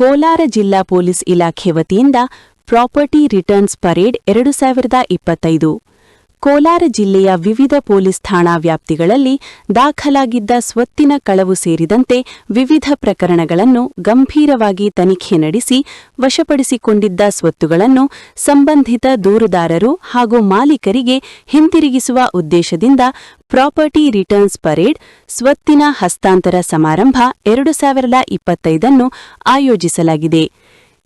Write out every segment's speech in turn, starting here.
ಕೋಲಾರ ಜಿಲ್ಲಾ ಪೊಲೀಸ್ ಇಲಾಖೆ ವತಿಯಿಂದ ಪ್ರಾಪರ್ಟಿ ರಿಟರ್ನ್ಸ್ ಪರೇಡ್ ಎರಡು ಸಾವಿರದ ಇಪ್ಪತ್ತೈದು. ಕೋಲಾರ ಜಿಲ್ಲೆಯ ವಿವಿಧ ಪೊಲೀಸ್ ಠಾಣಾ ವ್ಯಾಪ್ತಿಗಳಲ್ಲಿ ದಾಖಲಾಗಿದ್ದ ಸ್ವತ್ತಿನ ಕಳವು ಸೇರಿದಂತೆ ವಿವಿಧ ಪ್ರಕರಣಗಳನ್ನು ಗಂಭೀರವಾಗಿ ತನಿಖೆ ನಡೆಸಿ ವಶಪಡಿಸಿಕೊಂಡಿದ್ದ ಸ್ವತ್ತುಗಳನ್ನು ಸಂಬಂಧಿತ ದೂರುದಾರರು ಹಾಗೂ ಮಾಲೀಕರಿಗೆ ಹಿಂತಿರುಗಿಸುವ ಉದ್ದೇಶದಿಂದ ಪ್ರಾಪರ್ಟಿ ರಿಟರ್ನ್ಸ್ ಪರೇಡ್, ಸ್ವತ್ತಿನ ಹಸ್ತಾಂತರ ಸಮಾರಂಭ ಎರಡು ಸಾವಿರದ ಇಪ್ಪತ್ತೈದನ್ನು ಆಯೋಜಿಸಲಾಗಿದೆ.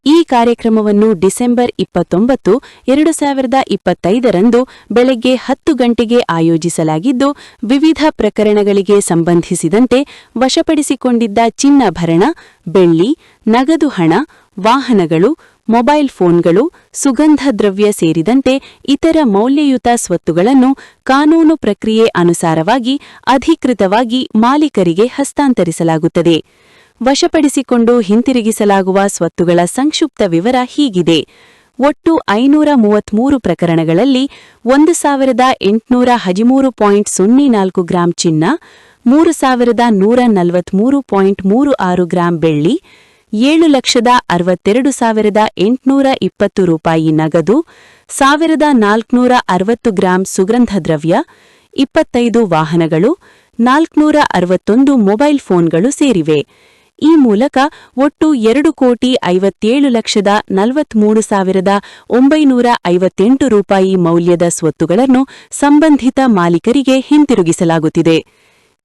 ಈ ಕಾರ್ಯಕ್ರಮವನ್ನು ಡಿಸೆಂಬರ್ ಇಪ್ಪತ್ತೊಂಬತ್ತು, ಎರಡು ಸಾವಿರದ ಇಪ್ಪತ್ತೈದರಂದು ಬೆಳಗ್ಗೆ ಹತ್ತು ಗಂಟೆಗೆ ಆಯೋಜಿಸಲಾಗಿದ್ದು, ವಿವಿಧ ಪ್ರಕರಣಗಳಿಗೆ ಸಂಬಂಧಿಸಿದಂತೆ ವಶಪಡಿಸಿಕೊಂಡಿದ್ದ ಚಿನ್ನಭರಣ, ಬೆಳ್ಳಿ, ನಗದು ಹಣ, ವಾಹನಗಳು, ಮೊಬೈಲ್ ಫೋನ್ಗಳು, ಸುಗಂಧ ದ್ರವ್ಯ ಸೇರಿದಂತೆ ಇತರ ಮೌಲ್ಯಯುತ ಸ್ವತ್ತುಗಳನ್ನು ಕಾನೂನು ಪ್ರಕ್ರಿಯೆ ಅನುಸಾರವಾಗಿ ಅಧಿಕೃತವಾಗಿ ಮಾಲೀಕರಿಗೆ ಹಸ್ತಾಂತರಿಸಲಾಗುತ್ತದೆ. ವಶಪಡಿಸಿಕೊಂಡು ಹಿಂತಿರುಗಿಸಲಾಗುವ ಸ್ವತ್ತುಗಳ ಸಂಕ್ಷಿಪ್ತ ವಿವರ ಹೀಗಿದೆ. ಒಟ್ಟು ಐನೂರ ಮೂವತ್ಮೂರು ಪ್ರಕರಣಗಳಲ್ಲಿ ಒಂದು ಸಾವಿರದ ಎಂಟುನೂರ ಹದಿಮೂರು ಪಾಯಿಂಟ್ ಸೊನ್ನೆ ನಾಲ್ಕು ಗ್ರಾಂ ಚಿನ್ನ, ಮೂರು ಸಾವಿರದ ನೂರ ನಲವತ್ಮೂರು ಪಾಯಿಂಟ್ ಮೂರು ಆರು ಗ್ರಾಂ ಬೆಳ್ಳಿ, ಏಳು ಲಕ್ಷದ ಅರವತ್ತೆರಡು ಸಾವಿರದ ಎಂಟುನೂರ ಇಪ್ಪತ್ತು ರೂಪಾಯಿ ನಗದು, ಸಾವಿರದ ನಾಲ್ಕುನೂರ ಅರವತ್ತು ಗ್ರಾಂ ಸುಗಂಧ ದ್ರವ್ಯ, ಇಪ್ಪತ್ತೈದು ವಾಹನಗಳು, ನಾಲ್ಕುನೂರ ಅರವತ್ತೊಂದು ಮೊಬೈಲ್ ಫೋನ್ಗಳು ಸೇರಿವೆ. ಈ ಮೂಲಕ ಒಟ್ಟು ಎರಡು ಕೋಟಿ ಐವತ್ತೇಳು ಲಕ್ಷದ ನಲವತ್ಮೂರು ಸಾವಿರದ ಒಂಬೈನೂರ ಐವತ್ತೆಂಟು ರೂಪಾಯಿ ಮೌಲ್ಯದ ಸ್ವತ್ತುಗಳನ್ನು ಸಂಬಂಧಿತ ಮಾಲೀಕರಿಗೆ ಹಿಂತಿರುಗಿಸಲಾಗುತ್ತಿದೆ.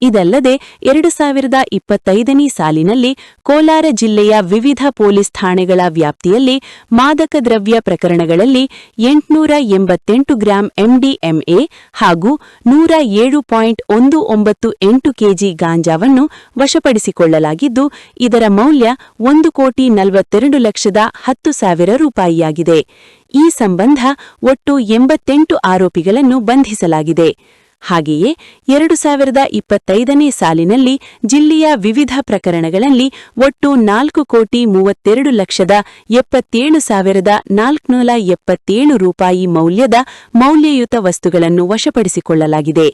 ಇದಲ್ಲದೆ ಎರಡು ಸಾವಿರದ ಇಪ್ಪತ್ತೈದನೇ ಸಾಲಿನಲ್ಲಿ ಕೋಲಾರ ಜಿಲ್ಲೆಯ ವಿವಿಧ ಪೊಲೀಸ್ ಠಾಣೆಗಳ ವ್ಯಾಪ್ತಿಯಲ್ಲಿ ಮಾದಕ ದ್ರವ್ಯ ಪ್ರಕರಣಗಳಲ್ಲಿ ಎಂಟುನೂರ ಎಂಬತ್ತೆಂಟು ಗ್ರಾಂ ಎಂಡಿಎಂಎ ಹಾಗೂ ನೂರ ಏಳು ಪಾಯಿಂಟ್ ಒಂದು ಒಂಬತ್ತು ಎಂಟು ಕೆಜಿ ಗಾಂಜಾವನ್ನು ವಶಪಡಿಸಿಕೊಳ್ಳಲಾಗಿದ್ದು, ಇದರ ಮೌಲ್ಯ ಒಂದು ಕೋಟಿ ನಲವತ್ತೆರಡು ಲಕ್ಷದ ಹತ್ತು ಸಾವಿರ ರೂಪಾಯಿಯಾಗಿದೆ. ಈ ಸಂಬಂಧ ಒಟ್ಟು ಎಂಬತ್ತೆಂಟು ಆರೋಪಿಗಳನ್ನು ಬಂಧಿಸಲಾಗಿದೆ. ಹಾಗೆಯೇ ಎರಡು ಸಾವಿರದ ಇಪ್ಪತ್ತೈದನೇ ಸಾಲಿನಲ್ಲಿ ಜಿಲ್ಲೆಯ ವಿವಿಧ ಪ್ರಕರಣಗಳಲ್ಲಿ ಒಟ್ಟು ನಾಲ್ಕು ಕೋಟಿ ಮೂವತ್ತೆರಡು ಲಕ್ಷದ ಎಪ್ಪತ್ತೇಳು ಸಾವಿರದ ನಾಲ್ಕುನೂರ ಎಪ್ಪತ್ತೇಳು ರೂಪಾಯಿ ಮೌಲ್ಯದ ಮೌಲ್ಯಯುತ ವಸ್ತುಗಳನ್ನು ವಶಪಡಿಸಿಕೊಳ್ಳಲಾಗಿದೆ.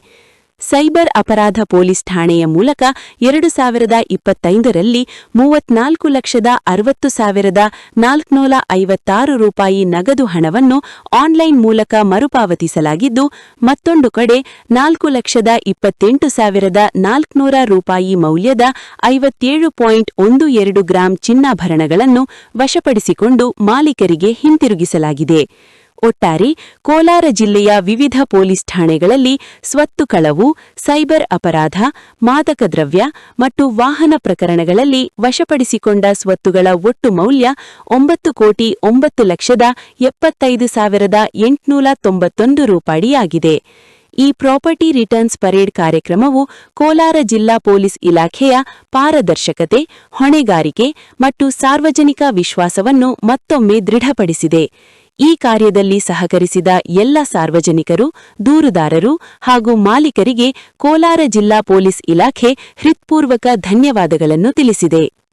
ಸೈಬರ್ ಅಪರಾಧ ಪೊಲೀಸ್ ಠಾಣೆಯ ಮೂಲಕ ಎರಡು ಸಾವಿರದ ಇಪ್ಪತ್ತೈದರಲ್ಲಿ ಮೂವತ್ನಾಲ್ಕು ಲಕ್ಷದ ಅರವತ್ತು ಸಾವಿರದ ನಾಲ್ಕುನೂರ ಐವತ್ತಾರು ರೂಪಾಯಿ ನಗದು ಹಣವನ್ನು ಆನ್ಲೈನ್ ಮೂಲಕ ಮರುಪಾವತಿಸಲಾಗಿದ್ದು, ಮತ್ತೊಂದು ಕಡೆ ನಾಲ್ಕು ಲಕ್ಷದ ಇಪ್ಪತ್ತೆಂಟು ಸಾವಿರದ ನಾಲ್ಕುನೂರ ರೂಪಾಯಿ ಮೌಲ್ಯದ ಐವತ್ತೇಳು ಪಾಯಿಂಟ್ ಒಂದು ಎರಡು ಗ್ರಾಂ ಚಿನ್ನಾಭರಣಗಳನ್ನು ವಶಪಡಿಸಿಕೊಂಡು ಮಾಲೀಕರಿಗೆ ಹಿಂತಿರುಗಿಸಲಾಗಿದೆ. ಒಟ್ಟಾರೆ ಕೋಲಾರ ಜಿಲ್ಲೆಯ ವಿವಿಧ ಪೊಲೀಸ್ ಠಾಣೆಗಳಲ್ಲಿ ಸ್ವತ್ತು ಕಳವು, ಸೈಬರ್ ಅಪರಾಧ, ಮಾದಕ ದ್ರವ್ಯ ಮತ್ತು ವಾಹನ ಪ್ರಕರಣಗಳಲ್ಲಿ ವಶಪಡಿಸಿಕೊಂಡ ಸ್ವತ್ತುಗಳ ಒಟ್ಟು ಮೌಲ್ಯ ಒಂಬತ್ತು ಕೋಟಿ ಒಂಬತ್ತು ಲಕ್ಷದ ಎಪ್ಪತ್ತೈದು ಸಾವಿರದ ಎಂಟುನೂರ ತೊಂಬತ್ತೊಂದು ರೂಪಾಯಿಯಾಗಿದೆ. ಈ ಪ್ರಾಪರ್ಟಿ ರಿಟರ್ನ್ಸ್ ಪರೇಡ್ ಕಾರ್ಯಕ್ರಮವು ಕೋಲಾರ ಜಿಲ್ಲಾ ಪೊಲೀಸ್ ಇಲಾಖೆಯ ಪಾರದರ್ಶಕತೆ, ಹೊಣೆಗಾರಿಕೆ ಮತ್ತು ಸಾರ್ವಜನಿಕ ವಿಶ್ವಾಸವನ್ನು ಮತ್ತೊಮ್ಮೆ ದೃಢಪಡಿಸಿದೆ. ಈ ಕಾರ್ಯದಲ್ಲಿ ಸಹಕರಿಸಿದ ಎಲ್ಲ ಸಾರ್ವಜನಿಕರು, ದೂರುದಾರರು ಹಾಗೂ ಮಾಲೀಕರಿಗೆ ಕೋಲಾರ ಜಿಲ್ಲಾ ಪೊಲೀಸ್ ಇಲಾಖೆ ಹೃತ್ಪೂರ್ವಕ ಧನ್ಯವಾದಗಳನ್ನು ತಿಳಿಸಿದೆ.